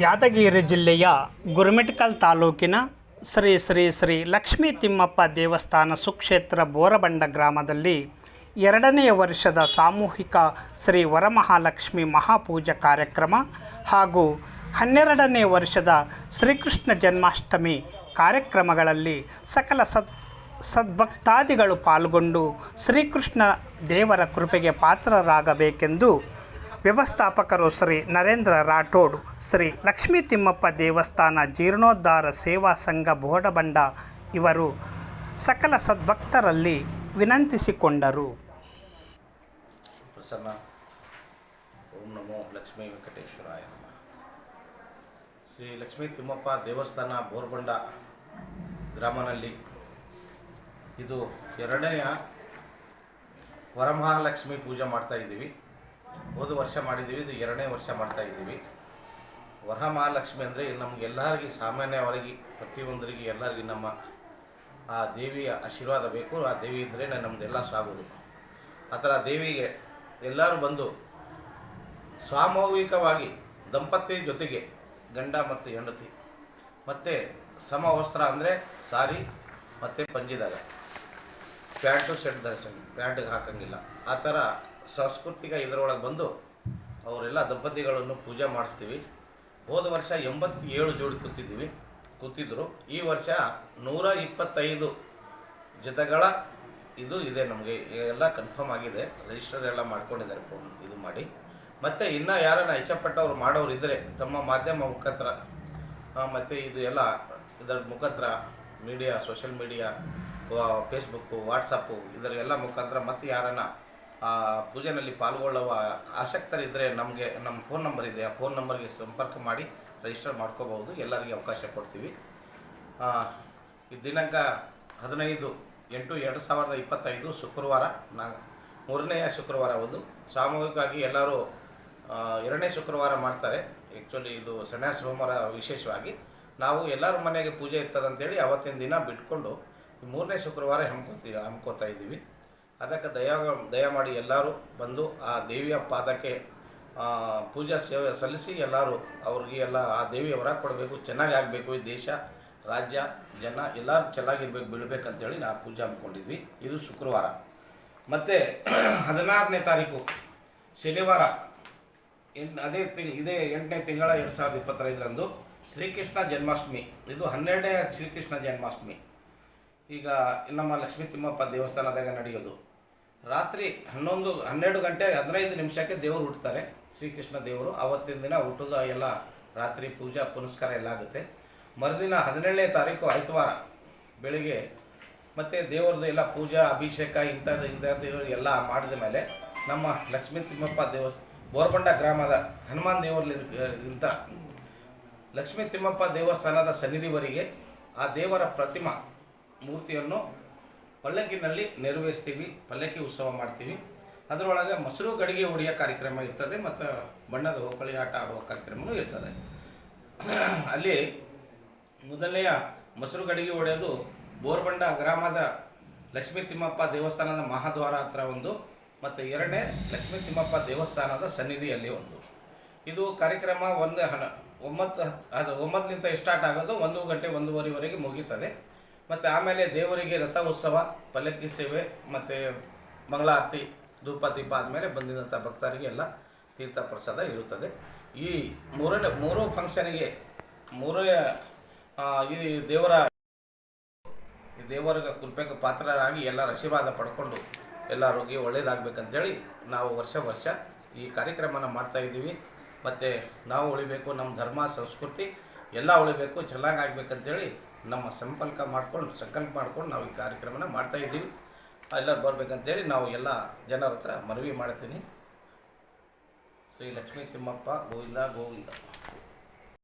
ಯಾದಗಿರಿ ಜಿಲ್ಲೆಯ ಗುರುಮಿಟ್ಕಲ್ ತಾಲೂಕಿನ ಶ್ರೀ ಶ್ರೀ ಶ್ರೀ ಲಕ್ಷ್ಮೀ ತಿಮ್ಮಪ್ಪ ದೇವಸ್ಥಾನ ಸುಕ್ಷೇತ್ರ ಬೋರಬಂಡ ಗ್ರಾಮದಲ್ಲಿ ಎರಡನೆಯ ವರ್ಷದ ಸಾಮೂಹಿಕ ಶ್ರೀ ವರಮಹಾಲಕ್ಷ್ಮಿ ಮಹಾಪೂಜಾ ಕಾರ್ಯಕ್ರಮ ಹಾಗೂ ಹನ್ನೆರಡನೇ ವರ್ಷದ ಶ್ರೀಕೃಷ್ಣ ಜನ್ಮಾಷ್ಟಮಿ ಕಾರ್ಯಕ್ರಮಗಳಲ್ಲಿ ಸಕಲ ಸತ್ ಸದ್ಭಕ್ತಾದಿಗಳು ಪಾಲ್ಗೊಂಡು ಶ್ರೀಕೃಷ್ಣ ದೇವರ ಕೃಪೆಗೆ ಪಾತ್ರರಾಗಬೇಕೆಂದು ವ್ಯವಸ್ಥಾಪಕರು ಶ್ರೀ ನರೇಂದ್ರ ರಾಠೋಡ್, ಶ್ರೀ ಲಕ್ಷ್ಮೀ ತಿಮ್ಮಪ್ಪ ದೇವಸ್ಥಾನ ಜೀರ್ಣೋದ್ಧಾರ ಸೇವಾ ಸಂಘ ಬೋಡಬಂಡ ಇವರು ಸಕಲ ಸದ್ಭಕ್ತರಲ್ಲಿ ವಿನಂತಿಸಿಕೊಂಡರು. ಪ್ರಸನ್ನ, ಓಂ ನಮೋ ಲಕ್ಷ್ಮೀ ವೆಂಕಟೇಶ್ವರಾಯ ಶ್ರೀ ಲಕ್ಷ್ಮೀ ತಿಮ್ಮಪ್ಪ ದೇವಸ್ಥಾನ ಬೋರ್ಬಂಡ ಗ್ರಾಮನಲ್ಲಿ ಇದು ಎರಡನೆಯ ವರಮಹಾಲಕ್ಷ್ಮಿ ಪೂಜೆ ಮಾಡ್ತಾ ಇದ್ದೀವಿ. ಹೋದ ವರ್ಷ ಮಾಡಿದ್ದೀವಿ, ಇದು ಎರಡನೇ ವರ್ಷ ಮಾಡ್ತಾ ಇದ್ದೀವಿ. ವರಮಹಾಲಕ್ಷ್ಮಿ ಅಂದರೆ ನಮಗೆಲ್ಲರಿಗೆ ಸಾಮಾನ್ಯವಾಗಿ ಪ್ರತಿಯೊಂದರಿಗೆ ಎಲ್ಲರಿಗೂ ನಮ್ಮ ಆ ದೇವಿಯ ಆಶೀರ್ವಾದ ಬೇಕು. ಆ ದೇವಿ ಇದ್ದರೆ ನಮ್ಮದೆಲ್ಲ ಸಾಗೋದು. ಆ ಥರ ದೇವಿಗೆ ಎಲ್ಲರೂ ಬಂದು ಸಾಮೂಹಿಕವಾಗಿ ದಂಪತಿ ಜೊತೆಗೆ ಗಂಡ ಮತ್ತು ಹೆಂಡತಿ, ಮತ್ತು ಸಮವಸ್ತ್ರ ಅಂದರೆ ಸಾರಿ ಮತ್ತು ಪಂಜಿದಾಗ. ಪ್ಯಾಂಟು ಶರ್ಟ್ ದರ್ಶನ್ ಪ್ಯಾಂಟಿಗೆ ಹಾಕಂಗಿಲ್ಲ. ಆ ಥರ ಸಾಂಸ್ಕೃತಿಕ ಇದರೊಳಗೆ ಬಂದು ಅವರೆಲ್ಲ ದಂಪತಿಗಳನ್ನು ಪೂಜೆ ಮಾಡಿಸ್ತೀವಿ. ಹೋದ ವರ್ಷ ಎಂಬತ್ತೇಳು ಜೋಡಿ ಕೂತಿದ್ದೀವಿ ಕೂತಿದ್ದರು ಈ ವರ್ಷ ನೂರ ಇಪ್ಪತ್ತೈದು ಜೊತೆಗಳ ಇದು ಇದೆ ನಮಗೆ. ಎಲ್ಲ ಕನ್ಫರ್ಮ್ ಆಗಿದೆ. ರಿಜಿಸ್ಟರ್ ಎಲ್ಲ ಮಾಡ್ಕೊಂಡಿದ್ದಾರೆ ಫೋನ್ ಇದು ಮಾಡಿ. ಮತ್ತು ಇನ್ನು ಯಾರನ್ನ ಇಷ್ಟಪಟ್ಟವರು ಮಾಡೋರು ಇದ್ದರೆ ತಮ್ಮ ಮಾಧ್ಯಮ ಮುಖಾಂತರ ಮತ್ತು ಇದು ಎಲ್ಲ ಇದರ ಮುಖಾಂತರ media social media Facebook WhatsApp ಇದರ ಎಲ್ಲ ಮುಖಾಂತರ ಮತ್ತು ಯಾರನ್ನ, ಆ, ಪೂಜೆನಲ್ಲಿ ಪಾಲ್ಗೊಳ್ಳುವ ಆಸಕ್ತರಿದ್ದರೆ ನಮಗೆ ನಮ್ಮ ಫೋನ್ ನಂಬರ್ ಇದೆ. ಆ ಫೋನ್ ನಂಬರ್ಗೆ ಸಂಪರ್ಕ ಮಾಡಿ ರಿಜಿಸ್ಟರ್ ಮಾಡ್ಕೋಬಹುದು. ಎಲ್ಲರಿಗೆ ಅವಕಾಶ ಕೊಡ್ತೀವಿ. ಈ ದಿನಾಂಕ ಹದಿನೈದು ಎಂಟು ಎರಡು ಸಾವಿರದ ಇಪ್ಪತ್ತೈದು ಶುಕ್ರವಾರ, ನಾ, ಮೂರನೆಯ ಶುಕ್ರವಾರ ಒಂದು ಸಾಮೂಹಿಕವಾಗಿ ಎಲ್ಲರೂ ಎರಡನೇ ಶುಕ್ರವಾರ ಮಾಡ್ತಾರೆ. ಆ್ಯಕ್ಚುಲಿ ಇದು ಸನ್ಯಾಸ ಸೋಮವಾರ ವಿಶೇಷವಾಗಿ. ನಾವು ಎಲ್ಲರ ಮನೆಗೆ ಪೂಜೆ ಇರ್ತದಂತೇಳಿ ಅವತ್ತಿನ ದಿನ ಬಿಟ್ಕೊಂಡು ಮೂರನೇ ಶುಕ್ರವಾರ ಹಮ್ಕೋತೀವಿ ಹಮ್ಕೋತಾ ಇದ್ದೀವಿ. ಅದಕ್ಕೆ ದಯ ಮಾಡಿ ಎಲ್ಲರೂ ಬಂದು ಆ ದೇವಿಯ ಪಾದಕ್ಕೆ ಪೂಜಾ ಸೇವೆ ಸಲ್ಲಿಸಿ ಎಲ್ಲರೂ ಅವ್ರಿಗೆ ಎಲ್ಲ ಆ ದೇವಿಯ ವರ ಕೊಡಬೇಕು. ಚೆನ್ನಾಗಿ ಆಗಬೇಕು ಈ ದೇಶ, ರಾಜ್ಯ, ಜನ ಎಲ್ಲರೂ ಚೆನ್ನಾಗಿರ್ಬೇಕು, ಬೀಳ್ಬೇಕಂತೇಳಿ ನಾವು ಪೂಜೆ ಹಮ್ಮಿಕೊಂಡಿದ್ವಿ. ಇದು ಶುಕ್ರವಾರ. ಮತ್ತು ಹದಿನಾರನೇ ತಾರೀಕು, ಶನಿವಾರ. ಎಂಟು ಅದೇ ತಿಂಗ್, ಇದೇ ಎಂಟನೇ ತಿಂಗಳ ಎರಡು ಸಾವಿರದ ಇಪ್ಪತ್ತೈದರಂದು ಶ್ರೀಕೃಷ್ಣ ಜನ್ಮಾಷ್ಟಮಿ. ಇದು ಹನ್ನೆರಡನೇ ಶ್ರೀಕೃಷ್ಣ ಜನ್ಮಾಷ್ಟಮಿ. ಈಗ ನಮ್ಮ ಲಕ್ಷ್ಮೀ ತಿಮ್ಮಪ್ಪ ದೇವಸ್ಥಾನದಾಗ ನಡೆಯೋದು. ರಾತ್ರಿ ಹನ್ನೊಂದು, ಹನ್ನೆರಡು ಗಂಟೆ ಹದಿನೈದು ನಿಮಿಷಕ್ಕೆ ದೇವರು ಹುಟ್ಟುತ್ತಾರೆ ಶ್ರೀಕೃಷ್ಣ ದೇವರು. ಅವತ್ತಿನ ದಿನ ಊಟದ ಎಲ್ಲ ರಾತ್ರಿ ಪೂಜಾ, ಪುನಸ್ಕಾರ ಎಲ್ಲ ಆಗುತ್ತೆ. ಮರುದಿನ ಹದಿನೇಳನೇ ತಾರೀಕು ಐತವಾರ ಬೆಳಿಗ್ಗೆ. ಮತ್ತು ದೇವ್ರದ್ದು ಎಲ್ಲ ಪೂಜಾ, ಅಭಿಷೇಕ ಇಂಥದ್ದು ಇಂಥದ್ದು ಎಲ್ಲ ಮಾಡಿದ ಮೇಲೆ ನಮ್ಮ ಲಕ್ಷ್ಮೀ ತಿಮ್ಮಪ್ಪ ದೇವಸ್, ಬೋರ್ಬಂಡ ಗ್ರಾಮದ ಹನುಮಾನ್ ದೇವರಲ್ಲಿ ಇಂಥ ಲಕ್ಷ್ಮೀ ತಿಮ್ಮಪ್ಪ ದೇವಸ್ಥಾನದ ಸನ್ನಿಧಿವರೆಗೆ ಆ ದೇವರ ಪ್ರತಿಮಾ ಮೂರ್ತಿಯನ್ನು ಪಲ್ಲಕ್ಕಿನಲ್ಲಿ ನೆರವೇರಿಸ್ತೀವಿ, ಪಲ್ಲಕ್ಕಿ ಉತ್ಸವ ಮಾಡ್ತೀವಿ. ಅದರೊಳಗೆ ಮೊಸರು ಗಡಿಗೆ ಹೊಡೆಯೋ ಕಾರ್ಯಕ್ರಮ ಇರ್ತದೆ ಮತ್ತು ಬಣ್ಣದ ಹೋಕಳಿ ಆಟ ಆಡುವ ಕಾರ್ಯಕ್ರಮವೂ ಇರ್ತದೆ. ಅಲ್ಲಿ ಮೊದಲನೆಯ ಮೊಸರು ಗಡಿಗೆ ಹೊಡೆಯೋದು ಬೋರ್ಬಂಡ ಗ್ರಾಮದ ಲಕ್ಷ್ಮೀ ತಿಮ್ಮಪ್ಪ ದೇವಸ್ಥಾನದ ಮಹಾದ್ವಾರ ಹತ್ರ ಒಂದು ಮತ್ತು ಎರಡನೇ ಲಕ್ಷ್ಮೀ ತಿಮ್ಮಪ್ಪ ದೇವಸ್ಥಾನದ ಸನ್ನಿಧಿಯಲ್ಲಿ ಒಂದು. ಇದು ಕಾರ್ಯಕ್ರಮ ಒಂದು ಹಣ, ಒಂಬತ್ತು, ಅದು ಒಂಬತ್ತಲಿಂದ ಸ್ಟಾರ್ಟ್ ಆಗೋದು ಒಂದು ಗಂಟೆ ಒಂದೂವರೆವರೆಗೆ ಮುಗೀತದೆ ಮತ್ತು ಆಮೇಲೆ ದೇವರಿಗೆ ರಥ ಉತ್ಸವ ಪಲ್ಲಕ್ಕಿ ಸೇವೆ, ಮತ್ತು ಮಂಗಳಾರತಿ ಧೂಪ ದೀಪ ಆದಮೇಲೆ ಬಂದಿದಂಥ ಭಕ್ತರಿಗೆ ಎಲ್ಲ ತೀರ್ಥ ಪ್ರಸಾದ ಇರುತ್ತದೆ. ಈ ಮೂರನೇ, ಮೂರು ಫಂಕ್ಷನಿಗೆ ಮೂರೇ ಈ ದೇವರ ದೇವರ ಕೃಪೆಗೆ ಪಾತ್ರರಾಗಿ ಎಲ್ಲ ಆಶೀರ್ವಾದ ಪಡ್ಕೊಂಡು ಎಲ್ಲ ರೋಗಿ ಒಳ್ಳೇದಾಗಬೇಕಂತೇಳಿ ನಾವು ವರ್ಷ ವರ್ಷ ಈ ಕಾರ್ಯಕ್ರಮನ ಮಾಡ್ತಾ ಇದ್ದೀವಿ. ಮತ್ತು ನಾವು ಉಳಿಬೇಕು ನಮ್ಮ ಧರ್ಮ, ಸಂಸ್ಕೃತಿ ಎಲ್ಲ ಉಳಿಬೇಕು, ಚೆನ್ನಾಗಿ ಆಗ್ಬೇಕಂತೇಳಿ ನಮ್ಮ ಸಂಪರ್ಕ ಮಾಡ್ಕೊಂಡು, ಸಂಕಲ್ಪ ಮಾಡ್ಕೊಂಡು ನಾವು ಈ ಕಾರ್ಯಕ್ರಮನ ಮಾಡ್ತಾ ಇದ್ದೀವಿ. ಎಲ್ಲರೂ ಬರಬೇಕಂತೇಳಿ ನಾವು ಎಲ್ಲ ಜನರ ಹತ್ರ ಮನವಿ ಮಾಡ್ತೀನಿ. ಶ್ರೀ ಲಕ್ಷ್ಮೀ ತಿಮ್ಮಪ್ಪ, ಗೋವಿಂದ ಗೋವಿಂದ.